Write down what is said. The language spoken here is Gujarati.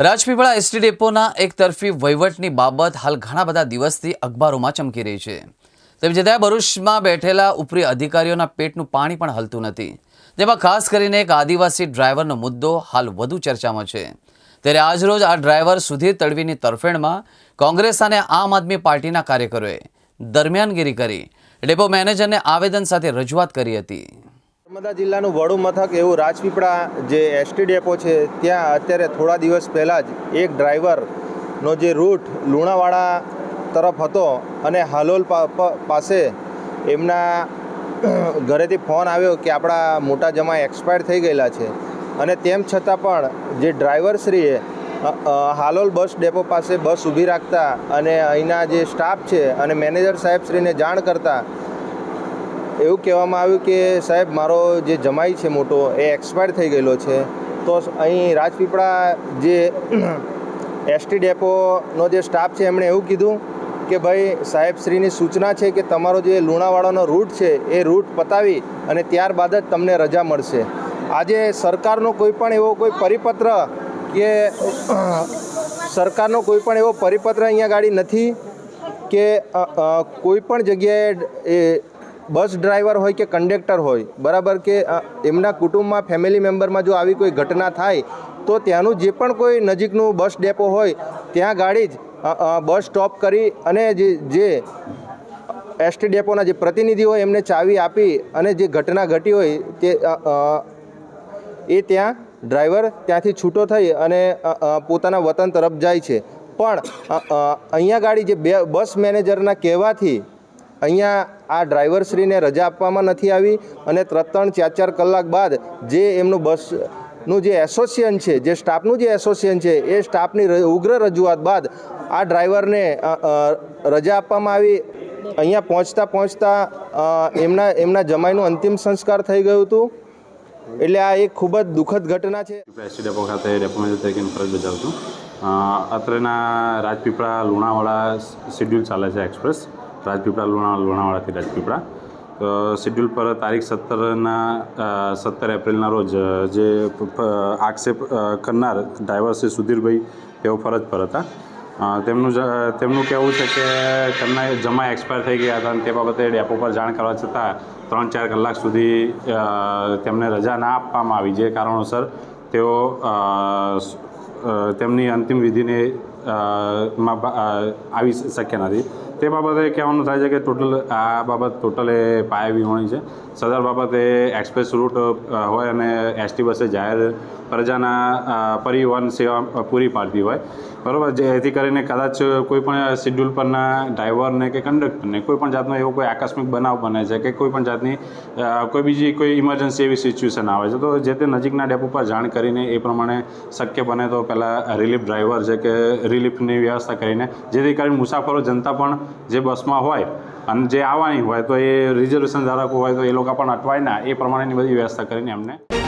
રાજપીપળા એસટી ડેપોના એક તરફી વહીવટની બાબત હાલ ઘણા બધા દિવસથી અખબારોમાં ચમકી રહી છે. તેમ છતાં ભરૂચમાં બેઠેલા ઉપરી અધિકારીઓના પેટનું પાણી પણ હલતું નથી. જેમાં ખાસ કરીને એક આદિવાસી ડ્રાઈવરનો મુદ્દો હાલ વધુ ચર્ચામાં છે. ત્યારે આજરોજ આ ડ્રાઈવર સુધીર તડવીની તરફેણમાં કોંગ્રેસ અને આમ આદમી પાર્ટીના કાર્યકરોએ દરમિયાનગીરી કરી. ડેપો મેનેજરને આવેદન સાથે રજૂઆત કરી હતી. નર્મદા જિલ્લાનું વડુ મથક એવું રાજપીપળા જે એસટી ડેપો છે, ત્યાં અત્યારે થોડા દિવસ પહેલાં જ એક ડ્રાઈવરનો જે રૂટ લુણાવાડા તરફ હતો અને હાલોલ પાસે એમના ઘરેથી ફોન આવ્યો કે આપણા મોટા જમા એક્સપાયર થઈ ગયેલા છે. અને તેમ છતાં પણ જે ડ્રાઈવરશ્રીએ હાલોલ બસ ડેપો પાસે બસ ઊભી રાખતા અને અહીંના જે સ્ટાફ છે અને મેનેજર સાહેબશ્રીને જાણ કરતા એવું કહેવામાં આવ્યું કે સાહેબ, મારો જે જમાઈ છે મોટો, એ એક્સપાયર થઈ ગયેલો છે. તો અહીં રાજપીપળા જે એસટી ડેપોનો જે સ્ટાફ છે, એમણે એવું કીધું કે ભાઈ સાહેબશ્રીની સૂચના છે કે તમારો જે લુણાવાડાનો રૂટ છે, એ રૂટ પતાવી અને ત્યારબાદ જ તમને રજા મળશે. આજે સરકારનો કોઈ પણ એવો કોઈ પરિપત્ર કે સરકારનો કોઈ પણ એવો પરિપત્ર અહીંયા ગાડી નથી કે કોઈ પણ જગ્યાએ એ બસ ડ્રાઈવર હોય કે કંડક્ટર હોય, બરાબર કે એમના કુટુંબમાં ફેમિલી મેમ્બરમાં જો આવી કોઈ ઘટના થાય, તો ત્યાંનું જે પણ કોઈ નજીકનું બસ ડેપો હોય, ત્યાં ગાડી જ બસ સ્ટોપ કરી અને જે એસટી ડેપોના જે પ્રતિનિધિ હોય એમને ચાવી આપી અને જે ઘટના ઘટી હોય તે એ ત્યાં ડ્રાઈવર ત્યાંથી છૂટો થઈ અને પોતાના વતન તરફ જાય છે. પણ અહીંયા ગાડી જે બે, બસ મેનેજરના કહેવાથી, અહીંયા આ ડ્રાઈવરશ્રીને રજા આપવામાં નથી આવી અને ત્રણ ચાર ચાર કલાક બાદ જે એમનું બસનું જે એસોસિએશન છે, જે સ્ટાફનું જે એસોસિએશન છે, એ સ્ટાફની ઉગ્ર રજૂઆત બાદ આ ડ્રાઈવરને રજા આપવામાં આવી. અહીંયા પહોંચતા પહોંચતા એમના એમના જમાઈનું અંતિમ સંસ્કાર થઈ ગયું હતું. એટલે આ એક ખૂબ જ દુઃખદ ઘટના છું. અત્રેના રાજપીપળા લુણાવાડા શેડ્યુલ ચાલે છે એક્સપ્રેસ. રાજપીપળા લુણા, લુણાવાડાથી રાજપીપળા. શિડ્યુલ પર તારીખ સત્તરના સત્તર એપ્રિલના રોજ જે આક્ષેપ કરનાર ડ્રાઈવર શ્રી સુધીરભાઈ, તેઓ ફરજ પર હતા. તેમનું તેમનું કહેવું છે કે તેમના જમા એક્સપાયર થઈ ગયા હતા અને તે બાબતે ડેપો પર જાણ કરવા છતાં ત્રણ ચાર કલાક સુધી તેમને રજા ના આપવામાં આવી. જે કારણોસર તેઓ તેમની અંતિમ વિધિને માં આવી શક્યા નથી. તે બાબતે કહેવાનું થાય છે કે ટોટલ આ બાબત ટોટલ એ પાયા વિહોણી છે. સદર બાબતે એક્સપ્રેસ રૂટ હોય અને એસટી બસે જાહેર પ્રજાના પરિવહન સેવા પૂરી પાડતી હોય. બરાબર? જેથી કરીને કદાચ કોઈપણ શિડ્યુલ પરના ડ્રાઈવરને કે કંડક્ટરને કોઈપણ જાતનો એવો કોઈ આકસ્મિક બનાવ બને છે કે કોઈપણ જાતની કોઈ બીજી કોઈ ઇમરજન્સી એવી સિચ્યુએશન આવે છે, તો જે તે નજીકના ડેપો પર જાણ કરીને એ પ્રમાણે શક્ય બને તો પહેલાં રિલીફ ડ્રાઈવર છે કે રિલીફની વ્યવસ્થા કરીને, જેથી કરીને મુસાફરો જનતા પણ જે બસમાં હોય અને જે આવવાની હોય, તો એ રિઝર્વેશન ધારકો હોય, તો એ લોકો પણ અટવાય ના એ પ્રમાણેની બધી વ્યવસ્થા કરીને એમને